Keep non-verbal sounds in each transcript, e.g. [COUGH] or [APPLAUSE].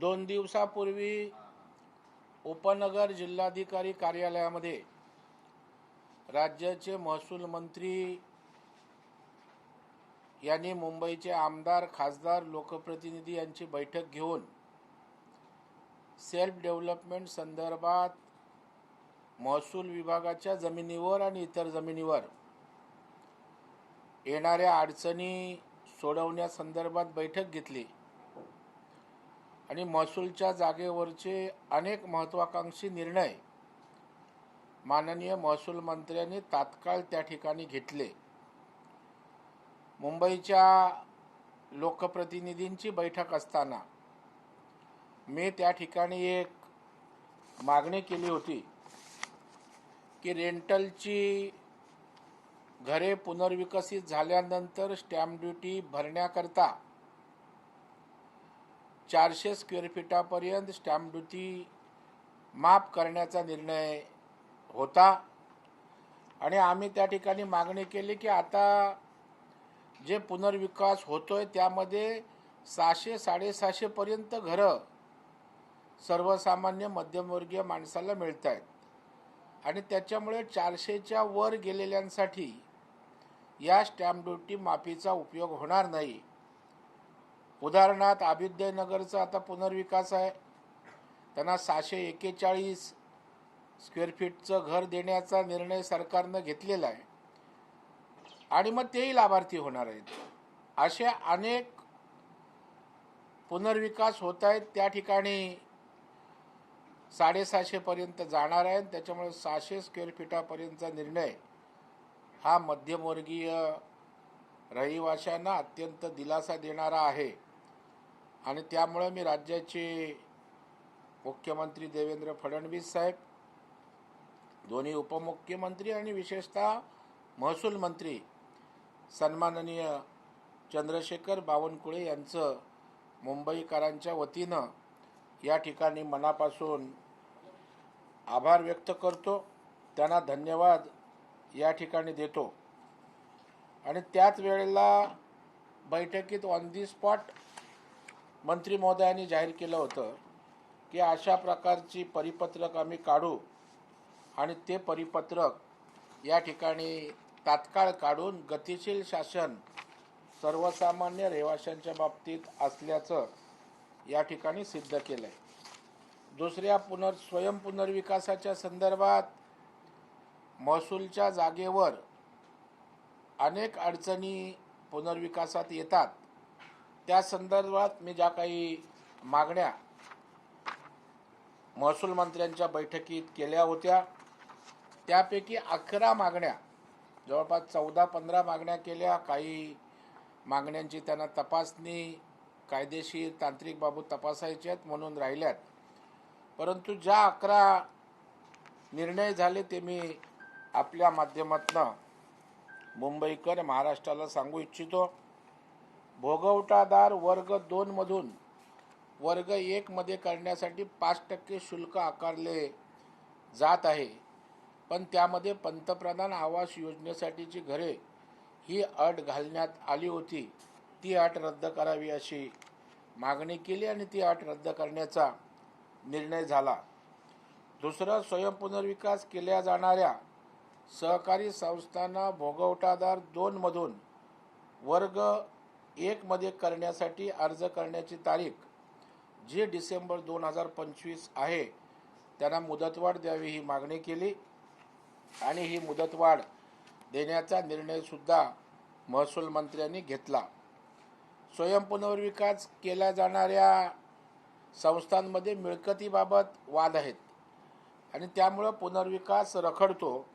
दोन दिवसापूर्वी उपनगर जिल्हाधिकारी कार्यालयामध्ये राज्याचे महसूल मंत्री यांनी मुंबईचे आमदार खासदार लोकप्रतिनिधी यांची बैठक घेऊन सेल्फ डेव्हलपमेंट संदर्भात महसूल विभागाच्या जमिनीवर आणि इतर जमिनीवर येणाऱ्या अडचणी सोडवण्यासंदर्भात बैठक घेतली. आणि महसूलच्या जागेवरचे अनेक महत्वाकांक्षी निर्णय माननीय महसूल मंत्र्यांनी तात्काळ त्या ठिकाणी घेतले. मुंबईच्या लोकप्रतिनिधींची बैठक असताना मी त्या ठिकाणी एक मागणी केली होती की रेंटलची घरे पुनर्विकसित झाल्यानंतर स्टॅम्प ड्युटी भरण्याकरता चारशे स्क्वेअर फीटापर्यंत स्टॅम्प ड्युटी माफ करण्याचा निर्णय होता. आणि आम्ही त्या ठिकाणी मागणी केली की आता जे पुनर्विकास होतोय त्यामध्ये सहाशे साडेसहाशेपर्यंत घरं सर्वसामान्य मध्यमवर्गीय माणसाला मिळत आहेत आणि त्याच्यामुळे चारशेच्या वर गेलेल्यांसाठी या स्टॅम्प ड्युटी माफीचा उपयोग होणार नाही. उदाहरणार्थ अभ्युदयनगरचा आता पुनर्विकास आहे. त्यांना सहाशे एक्केचाळीस स्क्वेअर फीटचं घर देण्याचा निर्णय सरकारनं घेतलेला आहे. आणि मग तेही लाभार्थी होणार आहेत. असे अनेक पुनर्विकास होत आहेत. त्या ठिकाणी साडेसहाशेपर्यंत जाणार आहेत त्याच्यामुळे सहाशे स्क्वेअर फीटापर्यंतचा निर्णय हा मध्यमवर्गीय रहिवाशांना अत्यंत दिलासा देणारा आहे. आणि त्यामुळे मी राज्याचे मुख्यमंत्री देवेंद्र फडणवीस साहेब दोन्ही उपमुख्यमंत्री आणि विशेषतः महसूल मंत्री सन्माननीय चंद्रशेखर बावनकुळे यांचं मुंबईकरांच्या वतीनं या ठिकाणी मनापासून आभार व्यक्त करतो. त्यांना धन्यवाद या ठिकाणी देतो. आणि त्याच वेळेला बैठकीत ऑन दी स्पॉट मंत्री महोदयांनी जाहीर केलं होतं की अशा प्रकारची परिपत्रक आम्ही काढू आणि ते परिपत्रक या ठिकाणी तात्काळ काढून गतिशील शासन सर्वसामान्य रहिवाशांच्या बाबतीत असल्याचं या ठिकाणी सिद्ध केलं आहे दुसऱ्या पुनर् स्वयं पुनर्विकासाच्या संदर्भात महसूलच्या जागेवर अनेक अडचणी पुनर्विकासात येतात. त्या संदर्भात मी ज्या काही मागण्या महसूल मंत्र्यांच्या बैठकीत केल्या होत्या त्यापैकी अकरा मागण्या जवळपास चौदा पंधरा मागण्या केल्या. काही मागण्यांची त्यांना तपासणी कायदेशीर तांत्रिक बाबू तपासायच्यात आहेत म्हणून राहिल्यात. परंतु ज्या अकरा निर्णय झाले ते मी आपल्या माध्यमातनं मुंबईकर महाराष्ट्राला सांगू इच्छितो. भोगवटादार वर्ग दोनमधून वर्ग एकमध्ये करण्यासाठी पाच टक्के शुल्क आकारले जात आहे. पण त्यामध्ये पंतप्रधान आवास योजनेसाठीची घरे ही अट घालण्यात आली होती. ती अट रद्द करावी अशी मागणी केली आणि ती अट रद्द करण्याचा निर्णय झाला. दुसरं स्वयंपुनर्विकास केल्या जाणाऱ्या सहकारी संस्थांना भोगवटादार दोनमधून वर्ग एकमध्ये करण्यासाठी अर्ज करण्याची तारीख जी डिसेंबर दोन हजार पंचवीस आहे त्यांना मुदतवाढ द्यावी ही मागणी केली आणि ही मुदतवाढ देण्याचा निर्णयसुद्धा महसूल मंत्र्यांनी घेतला. स्वयंपुनर्विकास केल्या जाणाऱ्या संस्थांमध्ये मिळकतीबाबत वाद आहेत आणि त्यामुळं पुनर्विकास रखडतो.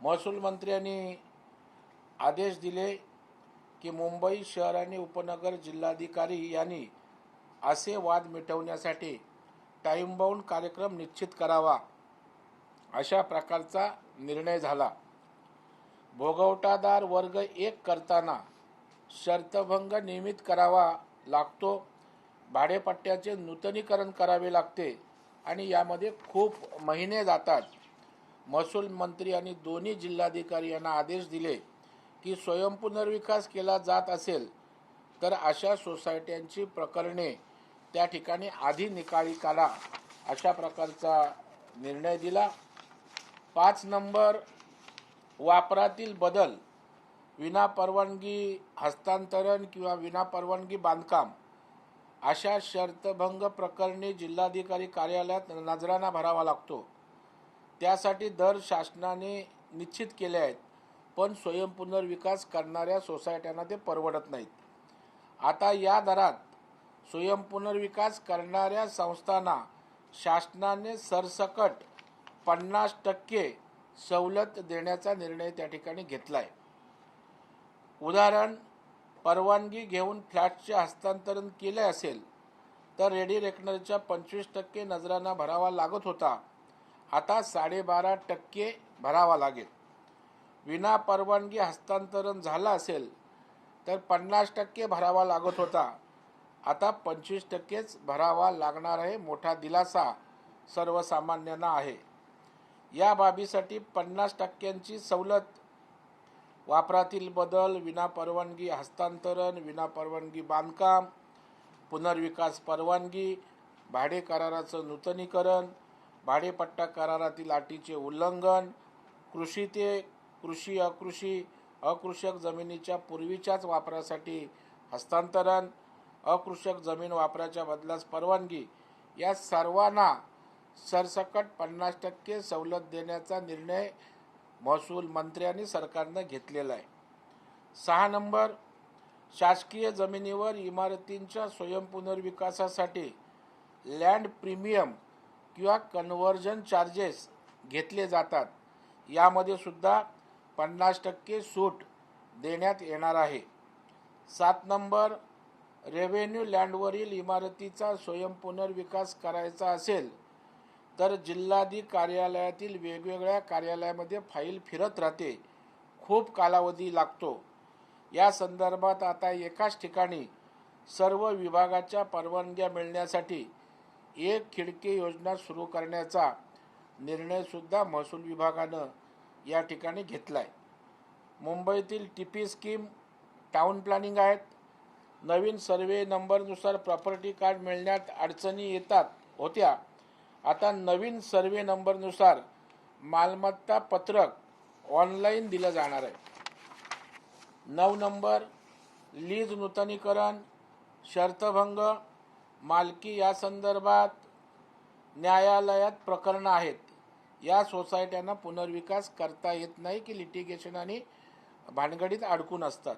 महसूल मंत्र्यांनी आदेश दिले की मुंबई शहर आणि उपनगर जिल्हाधिकारी यांनी असे वाद मिटवण्यासाठी टाईमबाऊंड कार्यक्रम निश्चित करावा अशा प्रकारचा निर्णय झाला. भोगवटादार वर्ग एक करताना शर्तभंग नियमित करावा लागतो भाडेपट्ट्याचे नूतनीकरण करावे लागते आणि यामध्ये खूप महिने जातात. महसूल मंत्री आणि दोन्ही जिल्हाधिकारी यांना आदेश दिले. की स्वयंपुनर्विकास केला जात असेल तर अशा सोसायट्यांची प्रकरणे त्या ठिकाणी आधी निकाळी काढा अशा प्रकारचा निर्णय दिला. पाच नंबर वापरातील बदल विना परवानगी हस्तांतरण किंवा विना परवानगी बांधकाम अशा शर्तभंग प्रकरणी जिल्हाधिकारी कार्यालयात नजराना भरावा लागतो. त्यासाठी दर शासनाने निश्चित केले आहेत. पण स्वयंपुनर्विकास करणाऱ्या सोसायट्यांना ते परवडत नाहीत. आता या दरात स्वयंपुनर्विकास करणाऱ्या संस्थांना शासनाने सरसकट पन्नास टक्के सवलत देण्याचा निर्णय त्या ठिकाणी घेतला आहे उदाहरण परवानगी घेऊन फ्लॅटचे हस्तांतरण केले असेल तर रेडी रेकनरच्या पंचवीस टक्के नजरांना भरावा लागत होता. आता साडेबारा टक्के भरावा लागेल. विना परवानगी हस्तांतरण झालं असेल तर पन्नास टक्के भरावा लागत होता. आता पंचवीस टक्केच भरावा लागणार आहे मोठा दिलासा सर्वसामान्यांना आहे. या बाबीसाठी पन्नास टक्क्यांची सवलत. वापरातील बदल विना परवानगी हस्तांतरण विना परवानगी बांधकाम पुनर्विकास परवानगी भाडे कराराचं नूतनीकरण भाडेपट्टा करारातील अटीचे उल्लंघन कृषी ते कृषी अकृषी अकृषक जमिनीच्या पूर्वीच्याच वापरासाठी हस्तांतरण अकृषक जमीन वापराच्या बदलास परवानगी या सर्वांना सरसकट पन्नास टक्के सवलत देण्याचा निर्णय महसूल मंत्र्यांनी सरकारनं घेतलेला आहे. सहा नंबर शासकीय जमिनीवर इमारतींच्या स्वयंपुनर्विकासासाठी लँड प्रीमियम किंवा कन्व्हर्जन चार्जेस घेतले जातात. यामध्ये सुद्धा पन्नास टक्के सूट देण्यात येणार आहे. सात नंबर रेव्हेन्यू लँडवरील इमारतीचा स्वयंपुनर्विकास करायचा असेल तर जिल्हाधिक कार्यालयातील वेगवेगळ्या कार्यालयामध्ये फाईल फिरत राहते. खूप कालावधी लागतो. या संदर्भात आता एकाच ठिकाणी सर्व विभागाच्या परवानग्या मिळण्यासाठी एक खिडकी योजना सुरू करण्याचा निर्णयसुद्धा महसूल विभागानं या ठिकाणी घेतला आहे मुंबईतील टीपी स्कीम टाउन प्लॅनिंग आहेत. नवीन सर्वे नंबरनुसार प्रॉपर्टी कार्ड मिळण्यात अडचणी येतात होत्या. आता नवीन सर्वे नंबरनुसार मालमत्ता पत्रक ऑनलाईन दिलं जाणार आहे. नऊ नंबर लीज नूतनीकरण शर्तभंग मालकी या संदर्भात न्यायालयात प्रकरणं आहेत. या सोसायट्यांना पुनर्विकास करता येत नाही की लिटिगेशन आणि भानगडीत अडकून असतात.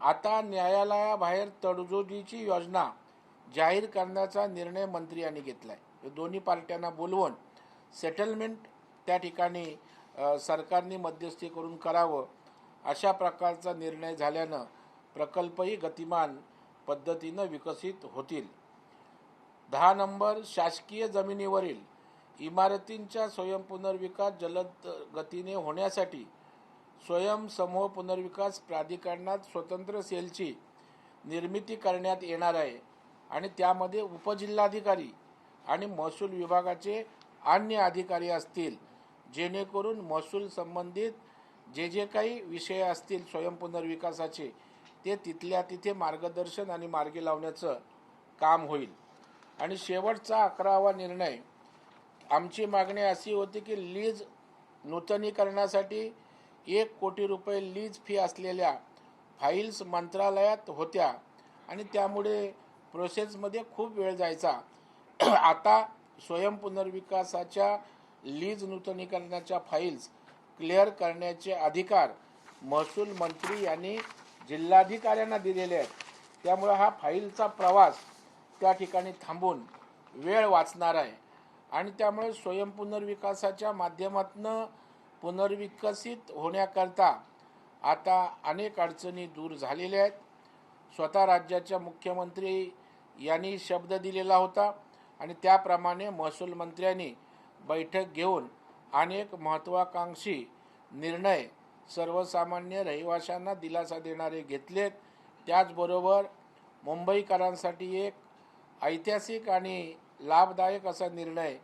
आता न्यायालयाबाहेर तडजोडीची योजना जाहीर करण्याचा निर्णय मंत्री यांनी घेतला आहे दोन्ही पार्ट्यांना बोलवून सेटलमेंट त्या ठिकाणी सरकारने मध्यस्थी करून करावं अशा प्रकारचा निर्णय झाल्यानं प्रकल्पही गतिमान पद्धतीनं विकसित होतील. दहा नंबर शासकीय जमिनीवरील इमारतींच्या स्वयंपुनर्विकास जलद गतीने होण्यासाठी स्वयंसमूह पुनर्विकास प्राधिकरणात स्वतंत्र सेलची निर्मिती करण्यात येणार आहे आणि त्यामध्ये उपजिल्हाधिकारी आणि महसूल विभागाचे अन्य अधिकारी असतील जेणेकरून महसूल संबंधित जे जे काही विषय असतील स्वयंपुनर्विकासाचे ते तिथल्या तिथे मार्गदर्शन आणि मार्गी लावण्याचं काम होईल. आणि शेवटचा अकरावा निर्णय आमची मागणी अशी होती की लीज नूतनीकरणासाठी एक कोटी रुपये लीज फी असलेल्या फाईल्स मंत्रालयात होत्या आणि त्यामुळे प्रोसेसमध्ये खूप वेळ जायचा. [CLEARS THROAT] आता स्वयंपुनर्विकासाच्या लीज नूतनीकरणाच्या फाईल्स क्लिअर करण्याचे अधिकार महसूल मंत्री यांनी जिल्हाधिकाऱ्यांना दिलेले आहेत. त्यामुळे हा फाईलचा प्रवास त्या ठिकाणी थांबून वेळ वाचणार आहे. आणि त्यामुळे स्वयंपुनर्विकासाच्या माध्यमातून पुनर्विकसित होण्याकरता आता अनेक अडचणी दूर झालेल्या आहेत. स्वतः राज्याच्या मुख्यमंत्री यांनी शब्द दिलेला होता आणि त्याप्रमाणे महसूल मंत्र्यांनी बैठक घेऊन अनेक महत्त्वाकांक्षी निर्णय सर्वसामान्य रहिवाशांना दिलासा देणारे घेतलेत. त्याचबरोबर मुंबईकरांसाठी एक ऐतिहासिक आणि लाभदायक असा निर्णय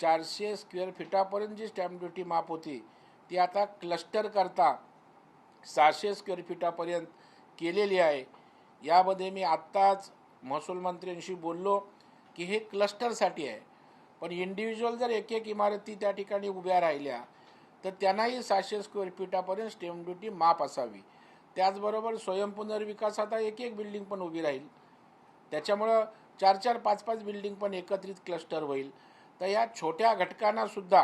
चारशे स्क्वेअर फिटापर्यंत जी स्टॅम्प ड्युटी माफ होती ती आता क्लस्टर करता सहाशे स्क्वेअर फिटापर्यंत केलेली आहे. यामध्ये मी आत्ताच महसूल मंत्र्यांशी बोललो की हे क्लस्टरसाठी आहे. पण इंडिव्हिज्युअल जर एक एक इमारती त्या ठिकाणी उभ्या राहिल्या तर त्यांनाही सहाशे स्क्वेअर फीटापर्यंत स्टॅम्प ड्युटी माफ असावी. त्याचबरोबर स्वयंपुनर्विकास आता एक एक बिल्डिंग पण उभी राहील. त्याच्यामुळं चार चार पाच पाच बिल्डिंग पण एकत्रित क्लस्टर होईल. तर या छोट्या घटकांना सुद्धा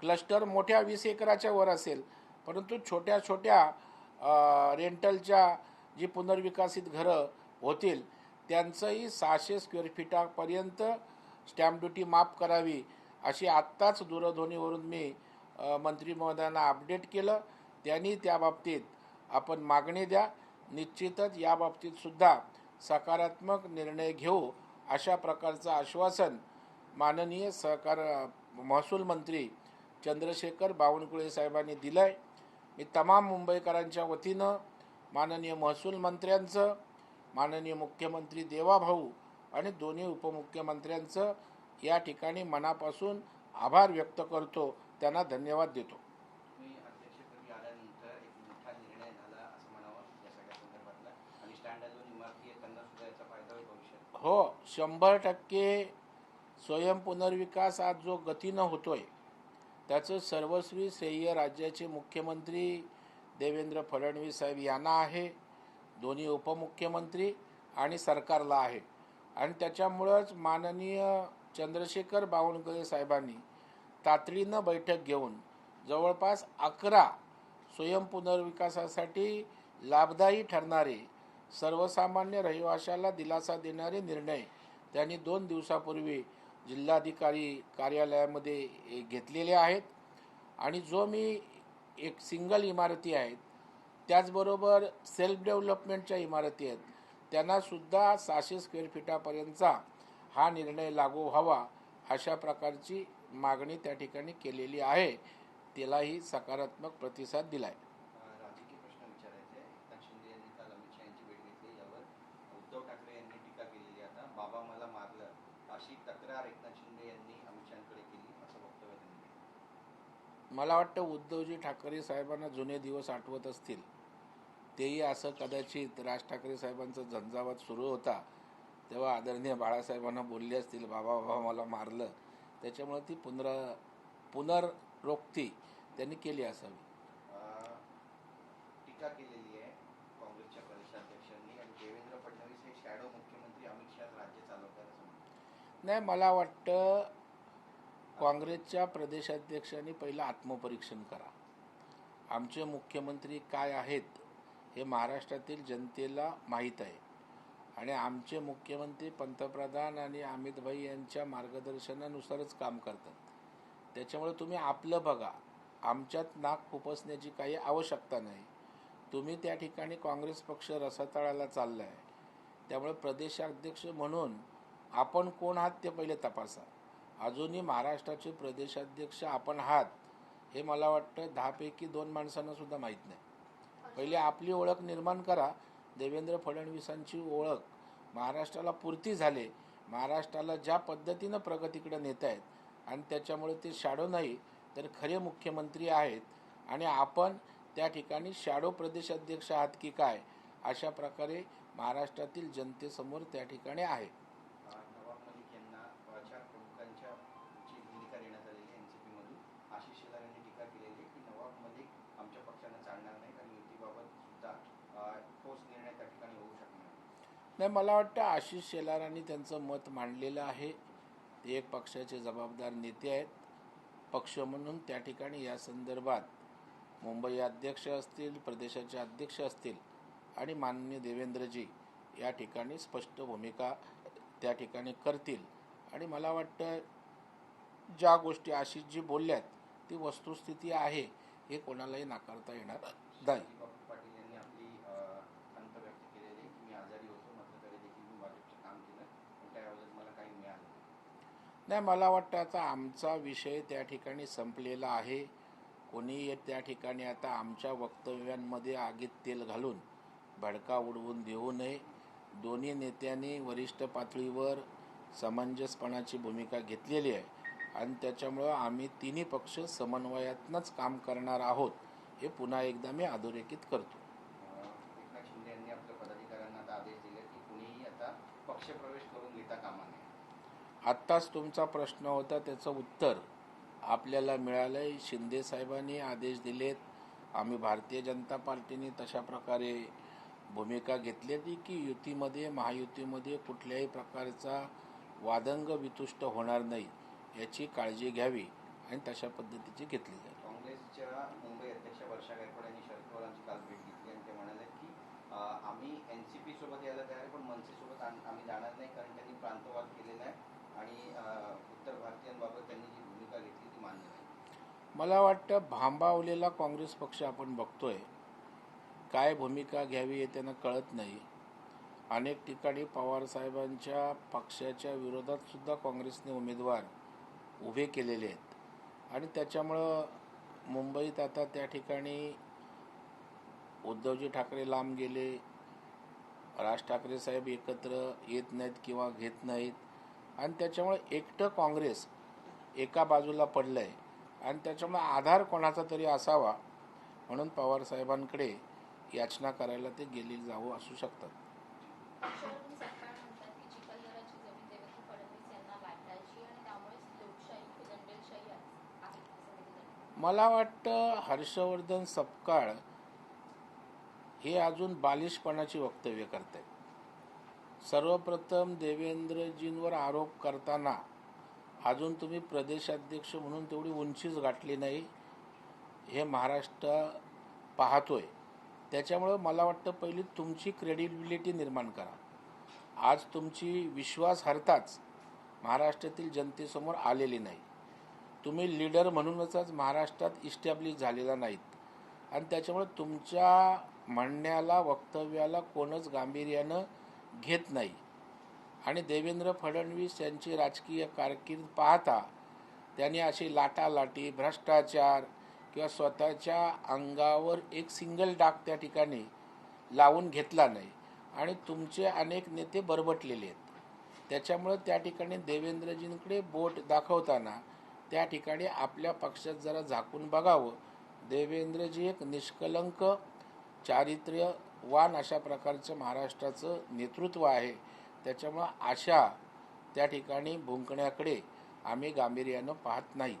क्लस्टर मोठ्या वीस एकराच्या वर असेल परंतु छोट्या छोट्या रेंटलच्या जी पुनर्विकसित घरं होतील त्यांचंही सहाशे स्क्वेअर फिटापर्यंत स्टॅम्प ड्युटी माफ करावी अशी आत्ताच दूरध्वनीवरून मी मंत्री महोदयांना अपडेट केलं. त्यांनी त्या बाबतीत आपण मागणी द्या. निश्चितच या सुद्धा सकारात्मक निर्णय घेऊ अशा प्रकारचं आश्वासन माननीय सहकार महसूल मंत्री चंद्रशेखर बावनकुळे साहेबांनी दिलं आहे मी तमाम मुंबईकरांच्या वतीनं माननीय महसूल मंत्र्यांचं माननीय मुख्यमंत्री देवाभाऊ आणि दोन्ही उपमुख्यमंत्र्यांचं या ठिकाणी मनापासून आभार व्यक्त करतो. त्यांना धन्यवाद देतो तुम्ही अध्यक्षपदी आल्यानंतर एक मोठा निर्णय झाला असं म्हणावं या सगळ्या संदर्भातला आणि स्टँड अलोन इमारती आहेत त्यांना सुद्धा याचा फायदा होईल भविष्यात हो शंभर टक्के स्वयंपुनर्विकास आज जो गतीनं होतोय त्याचं सर्वस्वी श्रेय राज्याचे मुख्यमंत्री देवेंद्र फडणवीस साहेब यांना आहे दोन्ही उपमुख्यमंत्री आणि सरकारला आहे. आणि त्याच्यामुळंच माननीय चंद्रशेखर बावनकुळे साहेबांनी तातडीनं बैठक घेऊन जवळपास अकरा स्वयंपुनर्विकासासाठी लाभदायी ठरणारे सर्वसामान्य रहिवाशाला दिलासा देणारे निर्णय त्यांनी दोन दिवसापूर्वी जिल्हाधिकारी कार्यालयामध्ये घेतलेले आहेत. आणि जो मी एक सिंगल इमारती आहेत त्याचबरोबर सेल्फ डेव्हलपमेंटच्या इमारती आहेत त्यांनासुद्धा सहाशे स्क्वेअर फिटापर्यंतचा हा निर्णय लागू व्हावा अशा प्रकारची मागणी त्या ठिकाणी केलेली आहे. त्यालाही सकारात्मक प्रतिसाद दिला आहे अं, राजकीय प्रश्न विचारायचे आहे. एकनाथ शिंदे यांनी काल अमित शहा यांची भेट घेतली यावर उद्धव ठाकरे यांनी टीका केलेली आहे आता बाबा मला मारलं अशी तक्रार एकनाथ शिंदे यांनी अमित शहाकडे केली असं वक्तव्य त्यांनी केलं मला वाटतं उद्धवजी ठाकरे साहेबांना जुने दिवस आठवत असतील. तेही असं कदाचित राज ठाकरे साहेबांचा झंझावात सुरू होता. तेव्हा आदरणीय बाळासाहेबांना बोलले असतील बाबा बाबा मला मारलं. त्याच्यामुळे ती पुनरा पुनर्रोक्ती त्यांनी केली असावी. टीका केलेली आहे काँग्रेसच्या प्रदेशाध्यक्षांनी आणि देवेंद्र फडणवीस हे शॅडो मुख्यमंत्री अमित शहा राज्य नाही मला वाटतं काँग्रेसच्या प्रदेशाध्यक्षांनी पहिलं आत्मपरीक्षण करा. आमचे मुख्यमंत्री काय आहेत हे महाराष्ट्रातील जनतेला माहीत आहे. आणि आमचे मुख्यमंत्री पंतप्रधान आणि अमितभाई यांच्या मार्गदर्शनानुसारच काम करतात. त्याच्यामुळे तुम्ही आपलं बघा. आमच्यात नाक खुपसण्याची काही आवश्यकता नाही. तुम्ही त्या ठिकाणी काँग्रेस पक्ष रसातळाला चालला आहे त्यामुळे प्रदेशाध्यक्ष म्हणून आपण कोण आहात ते पहिले तपासा. अजूनही महाराष्ट्राचे प्रदेशाध्यक्ष आपण आहात हे मला वाटतं दहापैकी दोन माणसांना सुद्धा माहीत नाही. पहिले आपली ओळख निर्माण करा. देवेंद्र फडणवीसांची ओळख महाराष्ट्राला पुरती झाले. महाराष्ट्राला ज्या पद्धतीनं प्रगतीकडे नेत आहेत आणि त्याच्यामुळे ते शाडो नाही तर खरे मुख्यमंत्री आहेत. आणि आपण त्या ठिकाणी शाडो प्रदेशाध्यक्ष आहात की काय अशा प्रकारे महाराष्ट्रातील जनतेसमोर त्या ठिकाणी आहे. नाही. मला वाटतं आशिष शेलारांनी त्यांचं मत मांडलेलं आहे. ते एक पक्षाचे जबाबदार नेते आहेत. पक्ष म्हणून त्या ठिकाणी या संदर्भात मुंबई अध्यक्ष असतील प्रदेशाचे अध्यक्ष असतील आणि माननीय देवेंद्रजी या ठिकाणी स्पष्ट भूमिका त्या ठिकाणी करतील. आणि मला वाटतं ज्या गोष्टी आशिषजी बोलल्यात ती वस्तुस्थिती आहे हे कोणालाही नाकारता येणार नाही बापू पाटील यांनी आपली अं, खंत व्यक्त केलेली आहे की मी आजारी होतो मात्र तरी देखील मी भाजपचं काम केलं पण त्याऐवजी मला काही मिळालं नाही. मला वाटतं आता आमचा विषय त्या ठिकाणी संपलेला आहे. कोणी त्या ठिकाणी आता आमच्या वक्तव्यांमध्ये आगीत तेल घालून भडका उडवून देऊ नये. दोन्ही नेत्यांनी वरिष्ठ पातळीवर समंजसपणाची भूमिका घेतलेली आहे आणि त्याच्यामुळं आम्ही तिन्ही पक्ष समन्वयातनंच काम करणार आहोत हे पुन्हा एकदा मी अधोरेखित करतो. एकनाथ शिंदे यांनी आपल्या पदाधिकाऱ्यांना आदेश दिले की कुणीही आता पक्षप्रवेश करून घेता कामा आत्ताच तुमचा प्रश्न होता त्याचं उत्तर आपल्याला मिळालं आहे शिंदे साहेबांनी आदेश दिलेत. आम्ही भारतीय जनता पार्टीने तशा प्रकारे भूमिका घेतली की युतीमध्ये महायुतीमध्ये कुठल्याही प्रकारचा वादंग वितुष्ट होणार नाही याची काळजी घ्यावी आणि तशा पद्धतीची घेतली जाईल. काँग्रेसच्या मुंबई अध्यक्ष वर्षा गायकवाड यांनी शरद पवारांची काल भेट घेतली आणि ते म्हणाले की अं, आम्ही एन सी पी सोबत यायला तयार आहे पण मनसेसोबत आम- आम्ही जाणार नाही कारण त्यांनी प्रांतवाद केलेला आहे आणि अं, उत्तर भारतीयांबाबत त्यांनी जी भूमिका घेतली ती मान्य नाही मला वाटतं भांबावलेला काँग्रेस पक्ष आपण बघतोय. काय भूमिका घ्यावी हे त्यांना कळत नाही. अनेक ठिकाणी पवारसाहेबांच्या पक्षाच्या विरोधात सुद्धा काँग्रेसने उमेदवार उभे केलेले आहेत. आणि त्याच्यामुळं मुंबईत आता त्या ठिकाणी उद्धवजी ठाकरे लांब गेले. राज ठाकरे साहेब एकत्र येत नाहीत किंवा घेत नाहीत. आणि त्याच्यामुळे एकटं काँग्रेस एका बाजूला पडलं आहे आणि त्याच्यामुळे आधार कोणाचा तरी असावा म्हणून पवार साहेबांकडे याचना करायला ते गेले जावं असू शकतात. मला वाटतं हर्षवर्धन सपकाळ हे अजून बालिशपणाची वक्तव्य करत सर्वप्रथम देवेंद्रजींवर आरोप करताना अजून तुम्ही प्रदेशाध्यक्ष म्हणून तेवढी उंचीच गाठली नाही हे महाराष्ट्र पाहतोय. त्याच्यामुळं मला वाटतं पहिली तुमची क्रेडिबिलिटी निर्माण करा. आज तुमची विश्वासार्हताच महाराष्ट्रातील जनतेसमोर आलेली नाही. तुम्ही लीडर म्हणूनच आज महाराष्ट्रात इस्टॅब्लिश झालेला नाहीत. आणि त्याच्यामुळे तुमच्या म्हणण्याला वक्तव्याला कोणच गांभीर्यानं घेत नाही. आणि देवेंद्र फडणवीस यांची राजकीय कारकीर्द पाहता त्यांनी अशी लाटालाटी भ्रष्टाचार किंवा स्वतःच्या अंगावर एक सिंगल डाग त्या ठिकाणी लावून घेतला नाही आणि तुमचे अनेक नेते बरबटलेले आहेत. त्याच्यामुळं त्या ठिकाणी देवेंद्रजींकडे बोट दाखवताना त्या ठिकाणी आपल्या पक्षात जरा झाकून बघावं. देवेंद्रजी एक निष्कलंक चारित्र्यवान अशा प्रकारचं महाराष्ट्राचं नेतृत्व आहे. त्याच्यामुळं आशा त्या ठिकाणी भुंकण्याकडे आम्ही गांभीर्यानं पाहत नाही.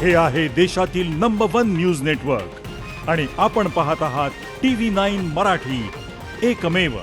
हे आहे देशातील नंबर वन न्यूज नेटवर्क आणि आपण पाहत आहात टी व्ही नाईन मराठी. एकमेव